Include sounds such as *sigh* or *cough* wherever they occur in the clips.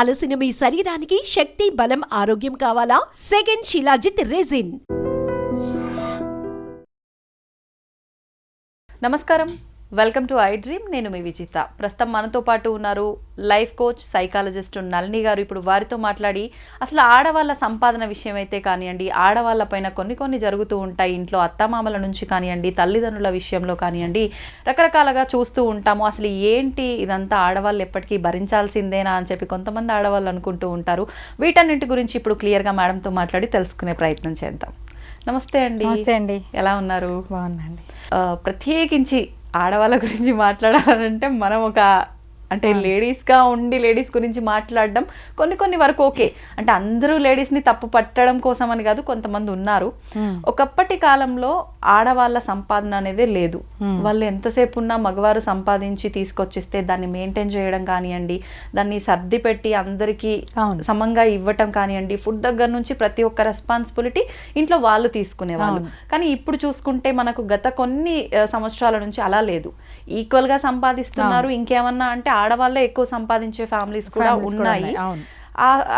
అలసిన మీ శరీరానికి శక్తి బలం ఆరోగ్యం కావాలా? Second shilajit resin. నమస్కారం. వెల్కమ్ టు ఐ డ్రీమ్ నేను మీ విజిత. ప్రస్తుతం మనతో పాటు ఉన్నారు లైఫ్ కోచ్ సైకాలజిస్ట్ నళిని గారు. ఇప్పుడు వారితో మాట్లాడి అసలు ఆడవాళ్ళ సంపాదన విషయం అయితే కానివ్వండి ఆడవాళ్ళ పైన కొన్ని కొన్ని జరుగుతూ ఉంటాయి ఇంట్లో అత్తమామల నుంచి కానివ్వండి తల్లిదండ్రుల విషయంలో కానివ్వండి రకరకాలుగా చూస్తూ ఉంటాము. అసలు ఏంటి ఇదంతా? ఆడవాళ్ళు ఎప్పటికీ భరించాల్సిందేనా అని చెప్పి కొంతమంది ఆడవాళ్ళు అనుకుంటూ ఉంటారు. వీటన్నింటి గురించి ఇప్పుడు క్లియర్గా మేడంతో మాట్లాడి తెలుసుకునే ప్రయత్నం చేద్దాం. నమస్తే అండి. నమస్తే అండి. ఎలా ఉన్నారు? ఆ, ప్రత్యేకించి ఆడవాళ్ళ గురించి మాట్లాడాలంటే మనం ఒక అంటే లేడీస్గా ఉండి లేడీస్ గురించి మాట్లాడడం కొన్ని కొన్ని వరకు ఓకే. అంటే అందరూ లేడీస్ని తప్పు పట్టడం కోసం అని కాదు కొంతమంది ఉన్నారు. ఒకప్పటి కాలంలో ఆడవాళ్ళ సంపాదన అనేది లేదు. వాళ్ళు ఎంతసేపు ఉన్నా మగవారు సంపాదించి తీసుకొచ్చిస్తే దాన్ని మెయింటైన్ చేయడం కానివ్వండి దాన్ని సర్ది పెట్టి అందరికీ. సమంగా ఇవ్వటం కానివ్వండి ఫుడ్ దగ్గర నుంచి ప్రతి ఒక్క రెస్పాన్సిబిలిటీ ఇంట్లో వాళ్ళు తీసుకునేవాళ్ళు. కానీ ఇప్పుడు చూసుకుంటే మనకు గత కొన్ని సంవత్సరాల నుంచి అలా లేదు. ఈక్వల్గా సంపాదిస్తున్నారు. ఇంకేమన్నా అంటే ఆడవాళ్ళే ఎక్కువ సంపాదించే ఫ్యామిలీస్ కూడా ఉన్నాయి.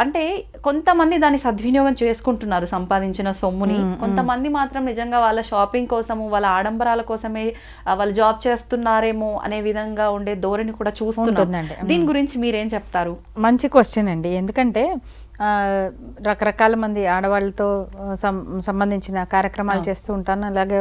అంటే కొంతమంది దాన్ని సద్వినియోగం చేసుకుంటున్నారు సంపాదించిన సొమ్ముని. కొంతమంది మాత్రం నిజంగా వాళ్ళ షాపింగ్ కోసము వాళ్ళ ఆడంబరాల కోసమే వాళ్ళు జాబ్ చేస్తున్నారేమో అనే విధంగా ఉండే ధోరణి కూడా చూస్తున్నాం ఉంటుందండి. దీని గురించి మీరేం చెప్తారు? మంచి క్వశ్చన్ అండి. ఎందుకంటే రకరకాల మంది ఆడవాళ్ళతో సంబంధించిన కార్యక్రమాలు చేస్తూ ఉంటాను. అలాగే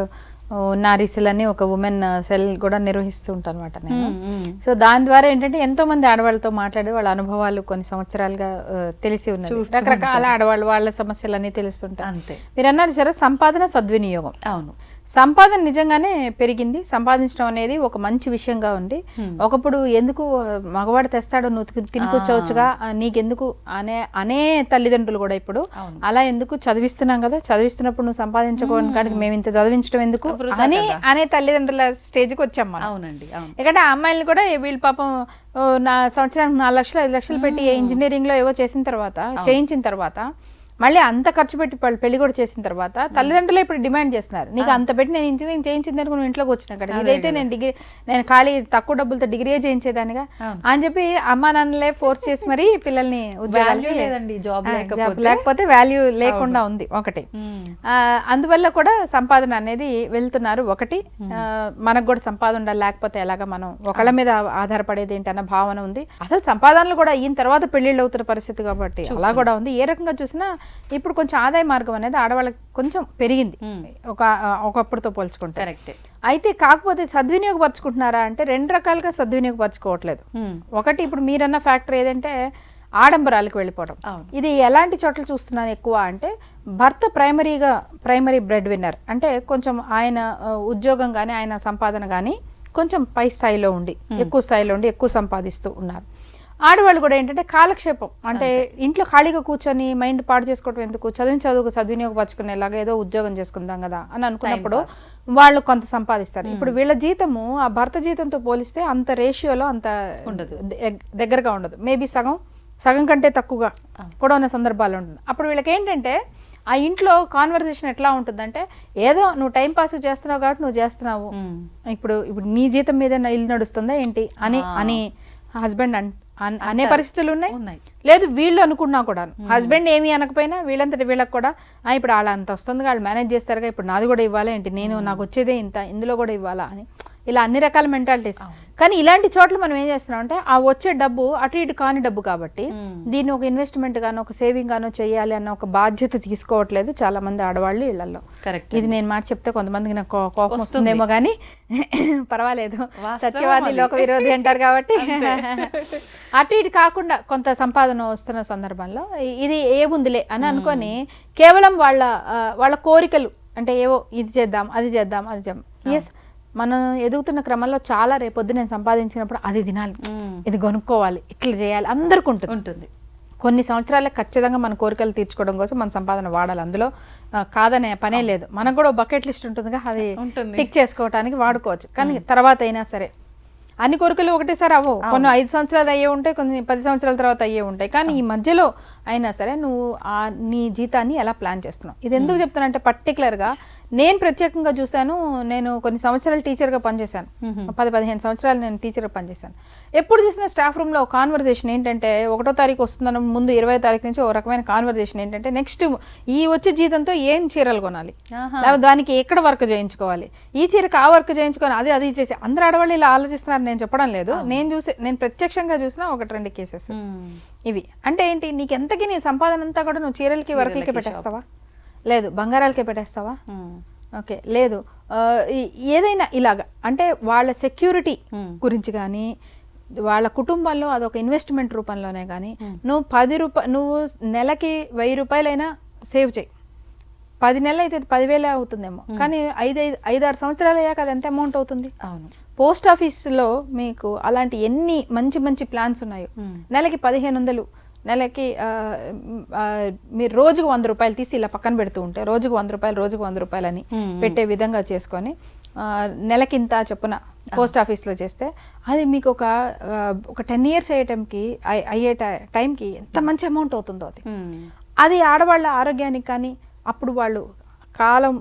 నారీ సెల్ అని ఒక ఉమెన్ సెల్ కూడా నిర్వహిస్తూ ఉంటాను అనమాట నేను సో దాని ద్వారా ఏంటంటే ఎంతో మంది ఆడవాళ్ళతో మాట్లాడి వాళ్ళ అనుభవాలు కొన్ని సంవత్సరాలుగా తెలిసి ఉన్నది. రకరకాల ఆడవాళ్ళు వాళ్ళ సమస్యలన్నీ తెలుస్తుంటాయి. అంతే. మీరు అన్నారు సరే సంపాదన సద్వినియోగం. అవును. సంపాదన నిజంగానే పెరిగింది. సంపాదించడం అనేది ఒక మంచి విషయంగా ఉంది. ఒకప్పుడు ఎందుకు మగవాడు తెస్తాడు నువ్వు తిని- తినుకొచ్చవచ్చుగా నీకెందుకు అనే అనే తల్లిదండ్రులు కూడా ఇప్పుడు. అలా ఎందుకు చదివిస్తున్నాం కదా? చదివిస్తున్నప్పుడు నువ్వు సంపాదించుకోవడానికి మేము ఇంత చదివించడం ఎందుకు? అని అనే తల్లిదండ్రుల స్టేజ్కి వచ్చాం మనం. అవునండి అవును. ఎందుకంటే ఆ అమ్మాయిలు కూడా వీళ్ళు పాపం నా సంవత్సరానికి నాలుగు లక్షలు ఐదు లక్షలు పెట్టి ఇంజనీరింగ్లో ఏవో చేసిన తర్వాత చేయించిన తర్వాత మళ్ళీ అంత ఖర్చు పెట్టి పెళ్ళి కూడా చేసిన తర్వాత తల్లిదండ్రులు ఇప్పుడు డిమాండ్ చేస్తున్నారు. నీకు అంత పెట్టి నేను ఇంజనీరింగ్ చేయించిన దానికి నువ్వు ఇంట్లోకి వచ్చిన కదా. ఇదైతే నేను డిగ్రీ నేను ఖాళీ తక్కువ డబ్బులతో డిగ్రీయే చేయించేదానిగా. అని చెప్పి అమ్మా నాన్నలే ఫోర్స్ చేసి మరి పిల్లల్ని లేదండి, ఆ, లేకపోతే. వాల్యూ లేకుండా ఉంది ఒకటి. ఆ, అందువల్ల కూడా సంపాదన అనేది వెళ్తున్నారు ఒకటి. మనకు కూడా సంపాదన ఉండాలి లేకపోతే ఎలాగ మనం ఒకళ్ళ మీద ఆధారపడేది ఏంటి అన్న భావన ఉంది. అసలు సంపాదనలు కూడా అయిన తర్వాత పెళ్ళిళ్ళు అవుతున్న పరిస్థితి కాబట్టి అలా కూడా ఉంది. ఏ రకంగా చూసినా ఇప్పుడు కొంచెం ఆదాయ మార్గం అనేది ఆడవాళ్ళకి కొంచెం పెరిగింది. ఒక ఒకప్పుడుతో పోల్చుకుంటే. కరెక్టే. అయితే కాకపోతే సద్వినియోగపరచుకుంటున్నారా అంటే రెండు రకాలుగా సద్వినియోగపరచుకోవట్లేదు. ఒకటి ఇప్పుడు మీరన్న ఫ్యాక్టర్ ఏదంటే ఆడంబరాలకు వెళ్ళిపోవడం. ఇది ఎలాంటి చోట్ల చూస్తున్నాను ఎక్కువ అంటే భర్త ప్రైమరీగా ప్రైమరీ బ్రెడ్ విన్నర్. అంటే కొంచెం ఆయన ఉద్యోగం కానీ ఆయన సంపాదన కానీ కొంచెం పై స్థాయిలో ఉండి ఎక్కువ స్థాయిలో ఉండి ఎక్కువ సంపాదిస్తూ ఉన్నారు. ఆడవాళ్ళు కూడా ఏంటంటే కాలక్షేపం. అంటే ఇంట్లో ఖాళీగా కూర్చొని మైండ్ పాడు చేసుకోవడం ఎందుకు? చదివిన చదువుకు సద్వినియోగపరచుకునేలాగా ఏదో ఉద్యోగం చేసుకుందాం కదా అని అనుకున్నప్పుడు వాళ్ళు కొంత సంపాదిస్తారు. ఇప్పుడు వీళ్ళ జీతము ఆ భర్త జీతంతో పోలిస్తే అంత రేషియోలో అంత ఉండదు. దెగ్- దగ్గరగా ఉండదు. మేబీ సగం సగం కంటే తక్కువగా కూడా ఉన్న సందర్భాలు ఉంటుంది. అప్పుడు వీళ్ళకి ఏంటంటే ఆ ఇంట్లో కాన్వర్సేషన్ ఎట్లా ఉంటుందంటే ఏదో నువ్వు టైం పాస్ చేస్తున్నావు కాబట్టి నువ్వు చేస్తున్నావు. ఇప్పుడు ఇప్పుడు నీ జీతం మీద ఇల్లు నడుస్తుందా ఏంటి? అని అని హస్బెండ్ అన్ అన్- అనే పరిస్థితులు ఉన్నాయి. లేదు వీళ్ళు అనుకున్నా కూడా హస్బెండ్ ఏమీ అనకపోయినా వీళ్ళంతటి వీళ్ళకి కూడా "ఆ, ఇప్పుడు వాళ్ళ అంత వస్తుంది వాళ్ళు మేనేజ్ చేస్తారుగా ఇప్పుడు నాది కూడా ఇవ్వాలా ఏంటి? నేను నాకు వచ్చేదే ఇంత ఇందులో కూడా ఇవ్వాలా? అని. ఇలా అన్ని రకాల మెంటాలిటీస్. కానీ ఇలాంటి చోట్ల మనం ఏం చేస్తున్నాం అంటే ఆ వచ్చే డబ్బు అటు ఇటు కాని డబ్బు కాబట్టి దీన్ని ఒక ఇన్వెస్ట్మెంట్ గానో ఒక సేవింగ్ గానో చేయాలి అన్న ఒక బాధ్యత తీసుకోవట్లేదు చాలా మంది ఆడవాళ్ళు ఇళ్ళలో. కరెక్ట్ ఇది నేను మాట చెప్తే కొంతమందికి నాకు కోపం వస్తుందేమో కానీ *laughs* పర్వాలేదు. సత్యవాది. లోక విరోధి అంటారు కాబట్టి. *laughs* అటు ఇటు కాకుండా కొంత సంపాదన వస్తున్న సందర్భంలో ఇది ఏముందిలే అని అనుకొని కేవలం వాళ్ళ వాళ్ళ కోరికలు అంటే ఏవో ఇది చేద్దాం అది చేద్దాం అది చేద్దాం. ఎస్ మనం ఎదుగుతున్న క్రమంలో చాలా రేపొద్దు నేను సంపాదించినప్పుడు అది తినాలి. ఇది కొనుక్కోవాలి. ఇట్లా చేయాలి. అందరికి ఉంటుంది. ఉంటుంది. కొన్ని సంవత్సరాలకు ఖచ్చితంగా మన కోరికలు తీర్చుకోవడం కోసం మన సంపాదన వాడాలి. అందులో కాదనే పనే లేదు. మనకు కూడా బకెట్ లిస్ట్ ఉంటుందిగా అది. టిక్ చేసుకోవడానికి వాడుకోవచ్చు. కానీ తర్వాత అయినా సరే. అన్ని కోరికలు ఒకటేసారి అవ్వవు. కొన్ని ఐదు సంవత్సరాలు అయ్యే ఉంటాయి కొన్ని పది సంవత్సరాల తర్వాత అయ్యే ఉంటాయి. కానీ ఈ మధ్యలో అయినా సరే నువ్వు ఆ నీ జీతాన్ని ఎలా ప్లాన్ చేస్తున్నావు? ఇది ఎందుకు చెప్తానంటే పర్టికులర్గా నేను ప్రత్యేకంగా చూశాను నేను కొన్ని సంవత్సరాలు టీచర్గా పనిచేశాను. పది పదిహేను సంవత్సరాలు నేను టీచర్గా పనిచేశాను. ఎప్పుడు చూసిన స్టాఫ్ రూమ్లో కాన్వర్జేషన్ ఏంటంటే ఒకటో తారీఖు వస్తుందన్న ముందు ఇరవై తారీఖు నుంచి ఒక రకమైన కాన్వర్జేషన్ ఏంటంటే నెక్స్ట్ ఈ వచ్చే జీతంతో ఏం చీరలు కొనాలి? దానికి ఎక్కడ వర్క్ చేయించుకోవాలి? ఈ చీరకు ఆ వర్క్ చేయించుకొని అది అది చేసి అందరు ఆడవాళ్ళు ఇలా ఆలోచిస్తున్నారు నేను చెప్పడం లేదు. నేను చూసే నేను ప్రత్యక్షంగా చూసిన ఒకటి రెండు కేసెస్. ఇవి. అంటే ఏంటి నీకు ఎంతకి నీ సంపాదన అంతా కూడా నువ్వు చీరలకి వర్క్లకి పెట్టేస్తావా? లేదు బంగారాలకే పెట్టేస్తావా. ఓకే లేదు. ఏదైనా ఇలాగా అంటే వాళ్ళ సెక్యూరిటీ. గురించి కానీ వాళ్ళ కుటుంబంలో అదొక ఇన్వెస్ట్మెంట్ రూపంలోనే కానీ నువ్వు పది రూపాయ నువ్వు నెలకి వెయ్యి రూపాయలైనా సేవ్ చేయి. పది నెలలు అయితే పదివేలే అవుతుందేమో. కానీ ఐదు ఐదు ఐదారు సంవత్సరాలు అయ్యాక అది ఎంత అమౌంట్ అవుతుంది? అవును. పోస్ట్ ఆఫీస్లో మీకు అలాంటి ఎన్ని మంచి మంచి ప్లాన్స్ ఉన్నాయో. నెలకి పదిహేను వందలు నెలకి మీరు రోజుకు వంద రూపాయలు తీసి ఇలా పక్కన పెడుతూ ఉంటే రోజుకు వంద రూపాయలు రోజుకు వంద రూపాయలు అని. పెట్టే విధంగా చేసుకొని నెలకింత చొప్పున పోస్ట్ ఆఫీస్లో చేస్తే అది మీకు ఒక ఒక టెన్ ఇయర్స్ అయ్యే టైంకి అయ్- అయ్యే టై- టైంకి ఎంత మంచి అమౌంట్ అవుతుందో అది. అది ఆడవాళ్ళ ఆరోగ్యానికి కానీ అప్పుడు వాళ్ళు కాలం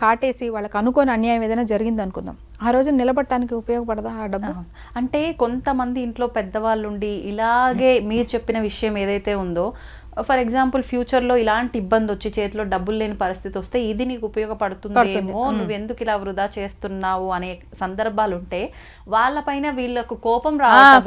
కాటేసి వాళ్ళకి అనుకోని అన్యాయం ఏదైనా జరిగింది అనుకుందాం. ఆ రోజు నిలబడటానికి ఉపయోగపడదా ఆ డబ్బు? అంటే కొంతమంది ఇంట్లో పెద్దవాళ్ళు ఉండి ఇలాగే మీరు చెప్పిన విషయం ఏదైతే ఉందో ఫర్ ఎగ్జాంపుల్ ఫ్యూచర్లో ఇలాంటి ఇబ్బంది వచ్చి చేతిలో డబ్బులు లేని పరిస్థితి వస్తే ఇది నీకు ఉపయోగపడుతుందేమో నువ్వు ఎందుకు ఇలా వృధా చేస్తున్నావు అనే సందర్భాలు ఉంటే వాళ్ళపైన వీళ్ళకు కోపం.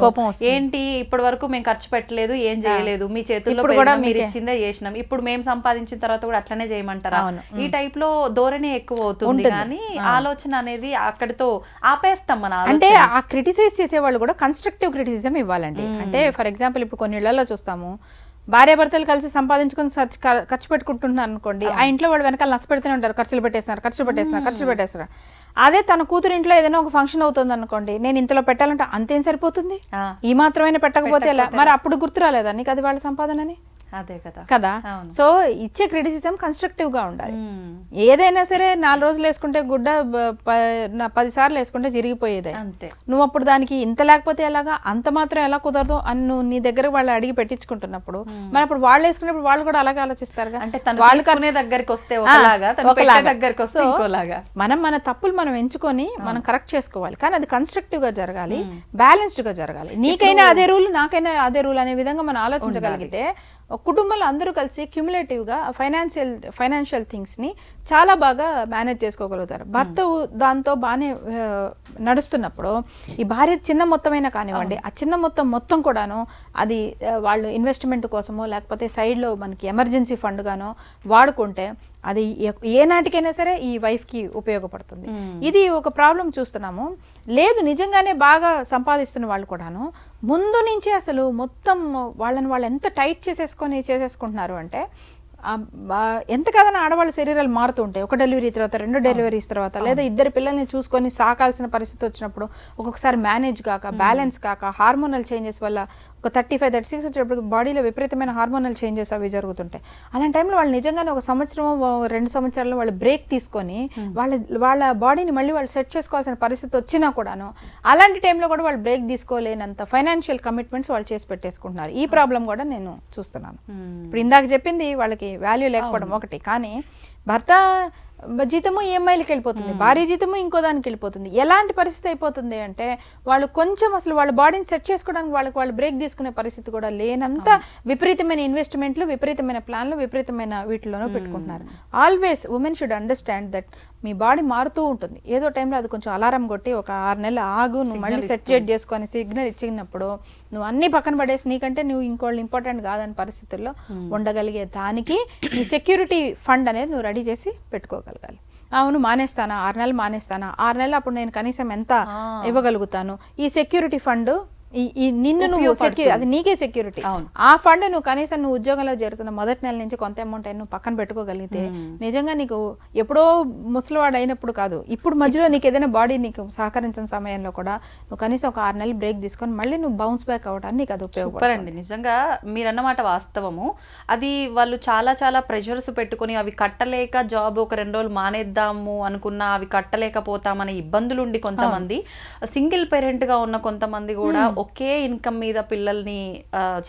కోపం. ఏంటి? ఇప్పటి వరకు మేము ఖర్చు పెట్టలేదు ఏం చేయలేదు మీ చేతుల్లో కూడా మీరు. ఇచ్చిందే చేసినాం. ఇప్పుడు మేము సంపాదించిన తర్వాత కూడా అట్లనే చేయమంటారా. ఈ టైప్లో ధోరణి ఎక్కువ అవుతుంది. కానీ ఆలోచన అనేది అక్కడితో ఆపేస్తాం మన అంటే ఆ క్రిటిసైజ్ చేసే వాళ్ళు కూడా కన్స్ట్రక్టివ్ క్రిటిసిజం ఇవ్వాలండి. అంటే ఫర్ ఎగ్జాంపుల్ ఇప్పుడు కొన్ని ఇళ్ళలో చూస్తాము భార్యాభర్తలు కలిసి సంపాదించుకొని ఖర్చు పెట్టుకుంటున్నారు అనుకోండి ఆ ఇంట్లో వాళ్ళు వెనకాల నష్టపెడుతూనే ఉంటారు. ఖర్చులు పెట్టేస్తున్నారు ఖర్చులు పెట్టేస్తున్నారు ఖర్చులు పెట్టేస్తున్నారు. అదే తన కూతురు ఇంట్లో ఏదైనా ఒక ఫంక్షన్ అవుతుంది అనుకోండి నేను ఇంతలో పెట్టాలంటే అంతేం సరిపోతుంది? ఈ మాత్రమైనా పెట్టకపోతే ఎలా? మరి అప్పుడు గుర్తు రాలేదా నీకు అది వాళ్ళ సంపాదనని? అదే కదా. కదా. సో ఇచ్చే క్రిటిసిజం కన్స్ట్రక్టివ్గా ఉండాలి. ఏదైనా సరే నాలుగు రోజులు వేసుకుంటే గుడ్డ పది సార్లు వేసుకుంటే జరిగిపోయేదే. అంతే. నువ్వు అప్పుడు దానికి ఇంత లేకపోతే ఎలాగా అంత మాత్రం ఎలా కుదరదు అని నువ్వు నీ దగ్గర వాళ్ళు అడిగి పెట్టించుకుంటున్నప్పుడు మరి అప్పుడు వాళ్ళు వేసుకున్నప్పుడు వాళ్ళు కూడా అలాగే ఆలోచిస్తారుగా. అంటే వాళ్ళు తీసుకునే దగ్గరికి వస్తే. దగ్గరికి వస్తే మనం మన తప్పులు మనం ఎంచుకొని మనం కరెక్ట్ చేసుకోవాలి. కానీ అది కన్స్ట్రక్టివ్గా జరగాలి బ్యాలెన్స్డ్గా జరగాలి. నీకైనా అదే రూల్ నాకైనా అదే రూల్ అనే విధంగా మనం ఆలోచించగలిగితే కుటుంబంలో అందరూ కలిసి క్యూములేటివ్గా ఫైనాన్షియల్ ఫైనాన్షియల్ థింగ్స్ని చాలా బాగా మేనేజ్ చేసుకోగలుగుతారు. భర్త ఉ- దాంతో బాగానే నడుస్తున్నప్పుడు ఈ భార్య చిన్న మొత్తమైనా కానివ్వండి ఆ చిన్న మొత్తం మొత్తం కూడాను అది వాళ్ళు ఇన్వెస్ట్మెంట్ కోసమో లేకపోతే సైడ్లో మనకి ఎమర్జెన్సీ ఫండ్ గానో వాడుకుంటే అది ఏ- ఏ నాటికైనా సరే ఈ వైఫ్కి ఉపయోగపడుతుంది. ఇది ఒక ప్రాబ్లం చూస్తున్నాము. లేదు నిజంగానే బాగా సంపాదిస్తున్న వాళ్ళు కూడాను ముందు నుంచే అసలు మొత్తం వాళ్ళని వాళ్ళు ఎంత టైట్ చేసేసుకొని చేసేసుకుంటున్నారు అంటే ఎంత కాదని ఆడవాళ్ళ శరీరాలు మారుతూ ఉంటాయి. ఒక డెలివరీ తర్వాత రెండు డెలివరీస్ తర్వాత లేదా ఇద్దరు పిల్లల్ని చూసుకొని సాకాల్సిన పరిస్థితి వచ్చినప్పుడు ఒక్కొక్కసారి మేనేజ్ కాక బ్యాలెన్స్ కాక హార్మోనల్ చేంజెస్ వల్ల ఒక థర్టీ ఫైవ్ థర్టీ సిక్స్ వచ్చేటప్పుడు బాడీలో విపరీతమైన హార్మోనల్ చేంజెస్ అవి జరుగుతుంటాయి. అలాంటి టైంలో వాళ్ళు నిజంగానే ఒక సంవత్సరం రెండు సంవత్సరాలు వాళ్ళు బ్రేక్ తీసుకొని వాళ్ళ వాళ్ళ బాడీని మళ్ళీ వాళ్ళు సెట్ చేసుకోవాల్సిన పరిస్థితి వచ్చినా కూడాను అలాంటి టైంలో కూడా వాళ్ళు బ్రేక్ తీసుకోలేనంత ఫైనాన్షియల్ కమిట్మెంట్స్ వాళ్ళు చేసి పెట్టేసుకుంటున్నారు. ఈ ప్రాబ్లం కూడా నేను చూస్తున్నాను. ఇప్పుడు ఇందాక చెప్పింది వాళ్ళకి వాల్యూ లేకపోవడం ఒకటి. కానీ భర్త జీతము ఈఎంఐలకి వెళ్ళిపోతుంది. భార్య జీతము ఇంకో దానికి వెళ్ళిపోతుంది. ఎలాంటి పరిస్థితి అయిపోతుంది అంటే వాళ్ళు కొంచెం అసలు వాళ్ళ బాడీని సెట్ చేసుకోవడానికి వాళ్ళకి వాళ్ళు బ్రేక్ తీసుకునే పరిస్థితి కూడా లేనంత విపరీతమైన ఇన్వెస్ట్మెంట్లు విపరీతమైన ప్లాన్లు విపరీతమైన వీటిలోనూ పెట్టుకుంటున్నారు. Always women should understand that me body మారుతూ ఉంటుంది. ఏదో టైంలో అది కొంచెం అలారం కొట్టి ఒక ఆరు నెలలు ఆగు నువ్వు మళ్ళీ సెట్ చేట్ చేసుకొని సిగ్నల్ ఇచ్చినప్పుడు నువ్వు అన్ని పక్కన పడేసి నీకంటే నువ్వు ఇంకోళ్ళు ఇంపార్టెంట్ కాదని పరిస్థితుల్లో ఉండగలిగే దానికి ఈ సెక్యూరిటీ ఫండ్ అనేది నువ్వు రెడీ చేసి పెట్టుకోగలగాలి. అవును మానేస్తానా? ఆరు నెలలు మానేస్తానా? ఆరు నెలలు అప్పుడు నేను కనీసం ఎంత ఇవ్వగలుగుతాను? ఈ సెక్యూరిటీ ఫండ్ ఈ నిన్ను నువ్వు ఉపయోగపడుతుంది. సెక్యూర్ అది నీకే సెక్యూరిటీ అవును. ఆ ఫండ్ నువ్వు కనీసం నువ్వు ఉద్యోగంలో చేరుతున్న మొదటి నెల నుంచి కొంత అమౌంట్ అయినా నువ్వు పక్కన పెట్టుకోగలిగితే నిజంగా నీకు ఎప్పుడో ముసలివాడు అయినప్పుడు కాదు ఇప్పుడు మధ్యలో నీకు ఏదైనా బాడీ నీకు సహకరించిన సమయంలో కూడా నువ్వు కనీసం ఒక ఆరు నెలలు బ్రేక్ తీసుకొని మళ్ళీ నువ్వు బౌన్స్ బ్యాక్ అవ్వడానికి నీకు అది అండి. నిజంగా మీరన్నమాట వాస్తవము. అది వాళ్ళు చాలా చాలా ప్రెషర్స్ పెట్టుకొని అవి కట్టలేక జాబ్ ఒక రెండు రోజులు మానేద్దాము అనుకున్నా అవి కట్టలేకపోతామనే ఇబ్బందులు ఉండి కొంతమంది సింగిల్ పేరెంట్గా ఉన్న కొంతమంది కూడా ఒకే ఇన్కమ్ మీద పిల్లల్ని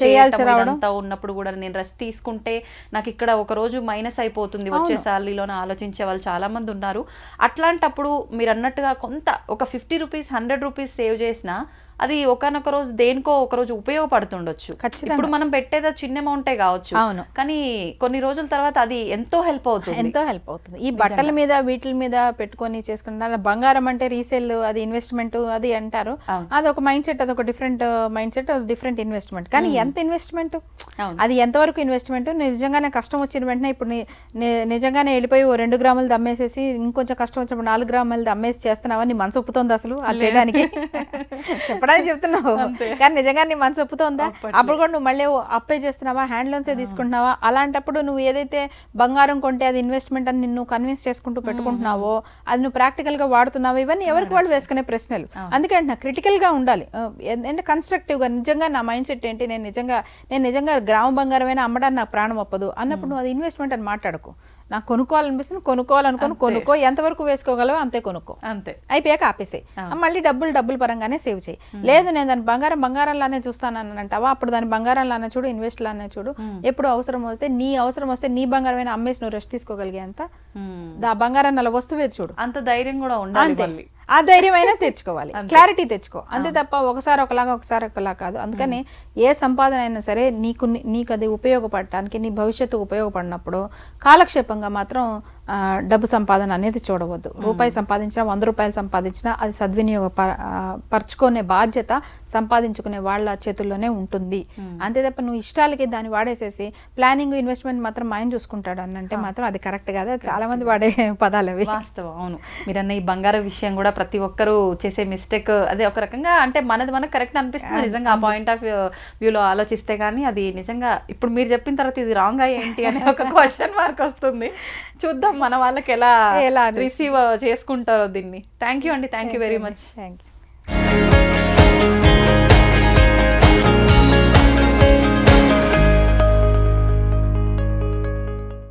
చేయాల్సి చేయటం రావడం. ఇదంతా ఉన్నప్పుడు కూడా నేను రెస్ట్ తీసుకుంటే నాకు ఇక్కడ ఒక రోజు మైనస్ అయిపోతుంది వచ్చే శాలరీలోనే ఆలోచించే వాళ్ళు చాలా మంది ఉన్నారు అట్లాంటప్పుడు మీరు అన్నట్టుగా కొంత ఒక fifty rupees hundred rupees save చేసినా అది ఒకనొక రోజు దేనికో ఒక రోజు ఉపయోగపడుతుండొచ్చు. ఖచ్చితంగా. ఇప్పుడు మనం పెట్టేది చిన్న అమౌంటే కావచ్చు. అవును. కానీ కొన్ని రోజుల తర్వాత అది ఎంతో హెల్ప్ అవుతుంది. ఎంతో హెల్ప్ అవుతుంది. ఈ బట్టల మీద వీటి మీద పెట్టుకొని చేసుకుంటారు బంగారం అంటే రీసేల్ అది ఇన్వెస్ట్మెంట్ అది అంటారు. అది ఒక మైండ్ సెట్ అది ఒక different mind set different investment కానీ ఎంత ఇన్వెస్ట్మెంట్. అది ఎంతవరకు ఇన్వెస్ట్మెంట్ నిజంగానే కష్టం వచ్చిన వెంటనే ఇప్పుడు నిజంగానే వెళ్ళిపోయి ఓ రెండు గ్రాములు దమ్మేసేసి ఇంకొంచెం కష్టం వచ్చినప్పుడు నాలుగు గ్రాములు దమ్మేసి చేస్తున్నావా? నీ మనసు ఒప్పుతోంది అసలు అది చేయడానికి. *laughs* చెప్పడానికి చెప్తున్నావు. కానీ నిజంగా నీ మనసు ఒప్పుతోందా? అప్పుడు కూడా నువ్వు మళ్ళీ అప్పే చేస్తున్నావా? హ్యాండ్ లోన్సే తీసుకుంటున్నావా? అలాంటప్పుడు నువ్వు ఏదైతే బంగారం కొంటే అది ఇన్వెస్ట్మెంట్ అని నిన్ను కన్విన్స్ చేసుకుంటూ పెట్టుకుంటున్నావో అది నువ్వు ప్రాక్టికల్గా వాడుతున్నావో ఇవన్నీ ఎవరికి వాళ్ళు వేసుకునే ప్రశ్నలు. అందుకే నా క్రిటికల్గా ఉండాలి. ఏంటంటే కన్స్ట్రక్టివ్గా నిజంగా నా మైండ్ సెట్ ఏంటి? నేను నిజంగా నేను నిజంగా గ్రామ బంగారమైనా అమ్మడానికి నాకు ప్రాణం ఒప్పదు. అన్నప్పుడు నువ్వు అది ఇన్వెస్ట్మెంట్ అని మాట్లాడుకో. నాకు కొనుక్కోవాలనిపిస్తుంది కొనుక్కోవాలనుకుని కొనుక్కో. ఎంతవరకు వేసుకోగలవో అంతే కొనుక్కో. అంతే. అయిపోయాక ఆపేసాయి. మళ్ళీ డబ్బులు డబ్బులు పరంగానే సేవ్ చేయి. లేదు నేను దాని బంగారం బంగారంలానే చూస్తానని అంటావా అప్పుడు దాని బంగారంలానే చూడు ఇన్వెస్ట్ లానే చూడు ఎప్పుడు అవసరం వస్తే నీ అవసరం వస్తే నీ బంగారమైన అమ్మేసి నువ్వు రెస్ట్ తీసుకోగలిగే అంత. ఆ బంగారాన్ని అలా వస్తువే చూడు. అంత ధైర్యం కూడా ఉండాలి ఆ ధైర్యం అయినా తెచ్చుకోవాలి క్లారిటీ తెచ్చుకో. అంతే తప్ప ఒకసారి ఒకలాగా ఒకసారి ఒకలా కాదు. అందుకని ఏ సంపాదన అయినా సరే నీకు నీకు అది ఉపయోగపడటానికి నీ భవిష్యత్తు ఉపయోగపడినప్పుడు కాలక్షేపంగా మాత్రం డబ్బు సంపాదన అనేది చూడవద్దు. రూపాయి సంపాదించినా వంద రూపాయలు సంపాదించినా అది సద్వినియోగ పరచుకునే బాధ్యత సంపాదించుకునే వాళ్ళ చేతుల్లోనే ఉంటుంది. అంతే తప్ప నువ్వు ఇష్టాలకి దాన్ని వాడేసేసి ప్లానింగ్ ఇన్వెస్ట్మెంట్ మాత్రం ఆయన చూసుకుంటాడు అని అంటే మాత్రం అది కరెక్ట్ కాదు. చాలా మంది వాడే *laughs* పదాలు అవి. వాస్తవం. అవును. మీరన్న ఈ బంగారం విషయం కూడా ప్రతి ఒక్కరూ చేసే మిస్టేక్ అదే ఒక రకంగా అంటే మనది మనకు కరెక్ట్ అనిపిస్తుంది నిజంగా ఆ పాయింట్ ఆఫ్ వ్యూలో ఆలోచిస్తే కానీ అది నిజంగా ఇప్పుడు మీరు చెప్పిన తర్వాత ఇది రాంగ్ ఏంటి అనే *laughs* ఒక క్వశ్చన్ మార్క్ వస్తుంది. చూద్దాం మన వాళ్ళకి ఎలా ఎలా. రిసీవ్ చేసుకుంటారో దీన్ని. థ్యాంక్ యూ అండి. Thank you very much thank you